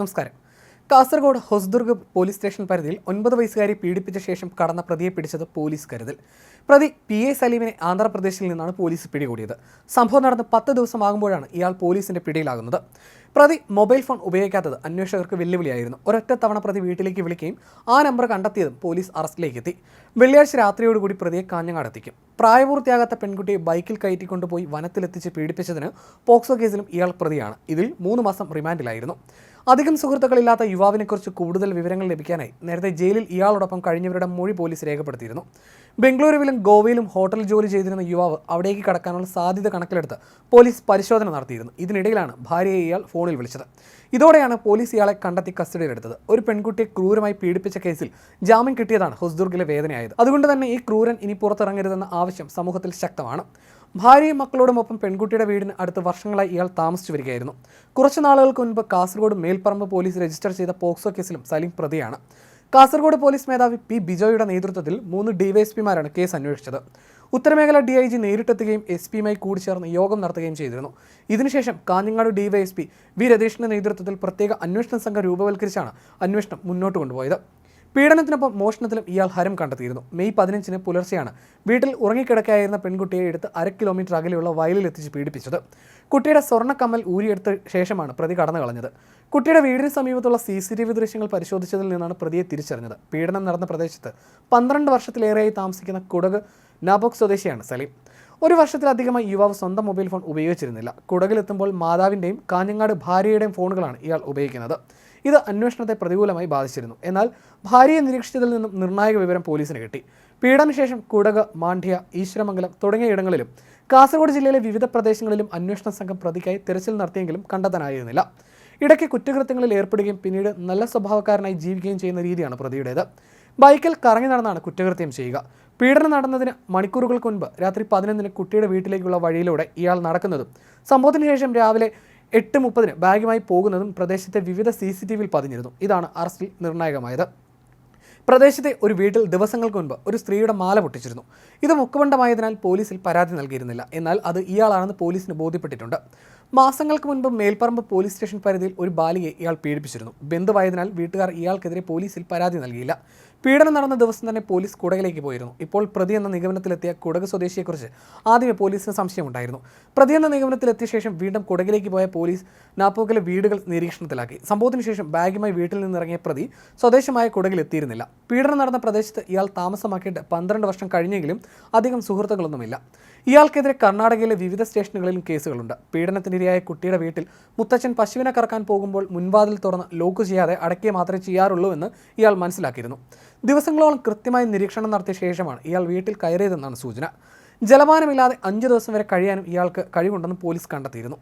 നമസ്കാരം. Kasaragod Hosdurg police station പരിധിയിൽ ഒൻപത് വയസ്സുകാരി പീഡിപ്പിച്ച ശേഷം കടന്ന പ്രതിയെ പിടിച്ചത് പോലീസ് കരുതൽ. പ്രതി പി എ സലീമിനെ ആന്ധ്രാപ്രദേശിൽ നിന്നാണ് പോലീസ് പിടികൂടിയത്. സംഭവം നടന്ന് പത്ത് ദിവസമാകുമ്പോഴാണ് ഇയാൾ പോലീസിന്റെ പിടിയിലാകുന്നത്. പ്രതി മൊബൈൽ ഫോൺ ഉപയോഗിക്കാത്തത് അന്വേഷകർക്ക് വെല്ലുവിളിയായിരുന്നു. ഒരൊറ്റ തവണ പ്രതി വീട്ടിലേക്ക് വിളിക്കുകയും ആ നമ്പർ കണ്ടെത്തിയതും പോലീസ് അറസ്റ്റിലേക്ക് എത്തി വെള്ളിയാഴ്ച രാത്രിയോടുകൂടി പ്രതിയെ കാഞ്ഞങ്ങാടെത്തിക്കും. പ്രായപൂർത്തിയാകാത്ത പെൺകുട്ടിയെ ബൈക്കിൽ കയറ്റിക്കൊണ്ടുപോയി വനത്തിലെത്തിച്ച് പീഡിപ്പിച്ചതിന് പോക്സോ കേസിലും ഇയാൾ പ്രതിയാണ്. ഇതിൽ മൂന്ന് മാസം റിമാൻഡിലായിരുന്നു. അധികം സുഹൃത്തുക്കളില്ലാത്ത യുവാവിനെക്കുറിച്ച് കൂടുതൽ വിവരങ്ങൾ ലഭിക്കാനായി നേരത്തെ ജയിലിൽ ഇയാളോടൊപ്പം കഴിഞ്ഞവരുടെ മൊഴി പോലീസ് രേഖപ്പെടുത്തിയിരുന്നു. ബംഗളൂരുവിലും ഗോവയിലും ഹോട്ടൽ ജോലി ചെയ്തിരുന്ന യുവാവ് അവിടേക്ക് കടക്കാനുള്ള സാധ്യത കണക്കിലെടുത്ത് പോലീസ് പരിശോധന നടത്തിയിരുന്നു. ഇതിനിടയിലാണ് ഭാര്യയെ ഇയാൾ ഫോണിൽ വിളിച്ചത്. ഇതോടെയാണ് പോലീസ് ഇയാളെ കണ്ടെത്തി കസ്റ്റഡിയിലെടുത്തത്. ഒരു പെൺകുട്ടിയെ ക്രൂരമായി പീഡിപ്പിച്ച കേസിൽ ജാമ്യം കിട്ടിയതാണ് ഹുസ്ദുർഗിലെ വേദനയായത്. അതുകൊണ്ട് തന്നെ ഈ ക്രൂരൻ ഇനി പുറത്തിറങ്ങരുതെന്ന ആവശ്യം സമൂഹത്തിൽ ശക്തമാണ്. ഭാര്യയും മക്കളോടുമൊപ്പം പെൺകുട്ടിയുടെ വീടിന് അടുത്ത് വർഷങ്ങളായി ഇയാൾ താമസിച്ചു വരികയായിരുന്നു. കുറച്ച് നാളുകൾക്ക് മുൻപ് കാസർഗോഡ് മേൽപ്പറമ്പ് പോലീസ് രജിസ്റ്റർ ചെയ്ത പോക്സോ കേസിലും സലിം പ്രതിയാണ്. കാസർഗോഡ് പോലീസ് മേധാവി പി ബിജോയുടെ നേതൃത്വത്തിൽ മൂന്ന് ഡിവൈഎസ്പിമാരാണ് കേസ് അന്വേഷിച്ചത്. ഉത്തരമേഖല ഡി ഐ ജി നേരിട്ടെത്തുകയും എസ് പിയുമായി കൂടിച്ചേർന്ന് യോഗം നടത്തുകയും ചെയ്തിരുന്നു. ഇതിനുശേഷം കാഞ്ഞങ്ങാട് ഡിവൈഎസ്പി വി രതീഷിന്റെ നേതൃത്വത്തിൽ പ്രത്യേക അന്വേഷണ സംഘം രൂപവൽക്കരിച്ചാണ് അന്വേഷണം മുന്നോട്ട് കൊണ്ടുപോയത്. പീഡനത്തിനൊപ്പം മോഷണത്തിലും ഇയാൾ ഹരം കണ്ടെത്തിയിരുന്നു. മെയ് പതിനഞ്ചിന് പുലർച്ചെയാണ് വീട്ടിൽ ഉറങ്ങിക്കിടക്കായിരുന്ന പെൺകുട്ടിയെ എടുത്ത് അര കിലോമീറ്റർ അകലെയുള്ള വയലിൽ എത്തിച്ച് പീഡിപ്പിച്ചത്. കുട്ടിയുടെ സ്വർണക്കമ്മൽ ഊരിയെടുത്ത ശേഷമാണ് പ്രതി കടന്നു കളഞ്ഞത്. കുട്ടിയുടെ വീടിന് സമീപത്തുള്ള സി സി ടി വി ദൃശ്യങ്ങൾ പരിശോധിച്ചതിൽ നിന്നാണ് പ്രതിയെ തിരിച്ചറിഞ്ഞത്. പീഡനം നടന്ന പ്രദേശത്ത് പന്ത്രണ്ട് വർഷത്തിലേറെയായി താമസിക്കുന്ന കുടക് നാബോക് സ്വദേശിയാണ് സലീം. ഒരു വർഷത്തിലധികമായി യുവാവ് സ്വന്തം മൊബൈൽ ഫോൺ ഉപയോഗിച്ചിരുന്നില്ല. കുടകിലെത്തുമ്പോൾ മാതാവിന്റെയും കാഞ്ഞങ്ങാട് ഭാര്യയുടെയും ഫോണുകളാണ് ഇയാൾ ഉപയോഗിക്കുന്നത്. ഇത് അന്വേഷണത്തെ പ്രതികൂലമായി ബാധിച്ചിരുന്നു. എന്നാൽ ഭാര്യയെ നിരീക്ഷിച്ചതിൽ നിന്നും നിർണായക വിവരം പോലീസിന് കിട്ടി. പീഡനശേഷം കുടക് മാണ്ഡ്യ ഈശ്വരമംഗലം തുടങ്ങിയ ഇടങ്ങളിലും കാസർഗോഡ് ജില്ലയിലെ വിവിധ പ്രദേശങ്ങളിലും അന്വേഷണ സംഘം പ്രതിക്കായി തിരച്ചിൽ നടത്തിയെങ്കിലും കണ്ടെത്താനായിരുന്നില്ല. ഇടയ്ക്ക് കുറ്റകൃത്യങ്ങളിൽ ഏർപ്പെടുകയും പിന്നീട് നല്ല സ്വഭാവക്കാരനായി ജീവിക്കുകയും ചെയ്യുന്ന രീതിയാണ് പ്രതിയുടേത്. ബൈക്കിൽ കറങ്ങി നടന്നാണ് കുറ്റകൃത്യം ചെയ്യുക. പീഡനം നടന്നതിന് മണിക്കൂറുകൾക്ക് മുൻപ് രാത്രി പതിനൊന്നിന് കുട്ടിയുടെ വീട്ടിലേക്കുള്ള വഴിയിലൂടെ ഇയാൾ നടക്കുന്നതും സംഭവത്തിന് ശേഷം രാവിലെ എട്ട് മുപ്പതിന് ബാഗുമായി പോകുന്നതും പ്രദേശത്തെ വിവിധ സി സി ടി വിയിൽ പതിഞ്ഞിരുന്നു. ഇതാണ് അറസ്റ്റിൽ നിർണായകമായത്. പ്രദേശത്തെ ഒരു വീട്ടിൽ ദിവസങ്ങൾക്ക് മുൻപ് ഒരു സ്ത്രീയുടെ മാല പൊട്ടിച്ചിരുന്നു. ഇത് മുക്കുവണ്ടമായതിനാൽ പോലീസിൽ പരാതി നൽകിയിരുന്നില്ല. എന്നാൽ അത് ഇയാളാണെന്ന് പോലീസിന് ബോധ്യപ്പെട്ടിട്ടുണ്ട്. മാസങ്ങൾക്ക് മുൻപ് മേൽപ്പറമ്പ് പോലീസ് സ്റ്റേഷൻ പരിധിയിൽ ഒരു ബാലികയെ ഇയാൾ പീഡിപ്പിച്ചിരുന്നു. ബന്ധുവായതിനാൽ വീട്ടുകാർ ഇയാൾക്കെതിരെ പോലീസിൽ പരാതി നൽകിയില്ല. പീഡനം നടന്ന ദിവസം തന്നെ പോലീസ് കുടകിലേക്ക് പോയിരുന്നു. ഇപ്പോൾ പ്രതി എന്ന നിഗമനത്തിലെത്തിയ കുടക് സ്വദേശിയെക്കുറിച്ച് ആദ്യമേ പോലീസിന് സംശയമുണ്ടായിരുന്നു. പ്രതി എന്ന നിഗമനത്തിലെത്തിയ ശേഷം വീണ്ടും കുടകിലേക്ക് പോയ പോലീസ് നാപ്പോക്കിലെ വീടുകൾ നിരീക്ഷണത്തിലാക്കി. സംഭവത്തിന് ശേഷം ബാഗുമായി വീട്ടിൽ നിന്നിറങ്ങിയ പ്രതി സ്വദേശമായ കുടകിലെത്തിയിരുന്നില്ല. പീഡനം നടന്ന പ്രദേശത്ത് ഇയാൾ താമസമാക്കിയിട്ട് പന്ത്രണ്ട് വർഷം കഴിഞ്ഞെങ്കിലും അധികം സുഹൃത്തുക്കളൊന്നുമില്ല. ഇയാൾക്കെതിരെ കർണാടകയിലെ വിവിധ സ്റ്റേഷനുകളിലും കേസുകളുണ്ട്. പീഡനത്തിനിരയായ കുട്ടിയുടെ വീട്ടിൽ മുത്തച്ഛൻ പശുവിനെ കറക്കാൻ പോകുമ്പോൾ മുൻവാതിൽ തുറന്ന് ലോക്ക് ചെയ്യാതെ അടയ്ക്കുക മാത്രമേ ചെയ്യാറുള്ളൂ എന്ന് ഇയാൾ മനസ്സിലാക്കിയിരുന്നു. ദിവസങ്ങളോളം കൃത്യമായി നിരീക്ഷണം നടത്തിയ ശേഷമാണ് ഇയാൾ വീട്ടിൽ കയറിയതെന്നാണ് സൂചന. ജലപാനമില്ലാതെ അഞ്ച് ദിവസം വരെ കഴിയാനും ഇയാൾക്ക് കഴിവുണ്ടെന്ന് പോലീസ് കണ്ടെത്തിയിരുന്നു.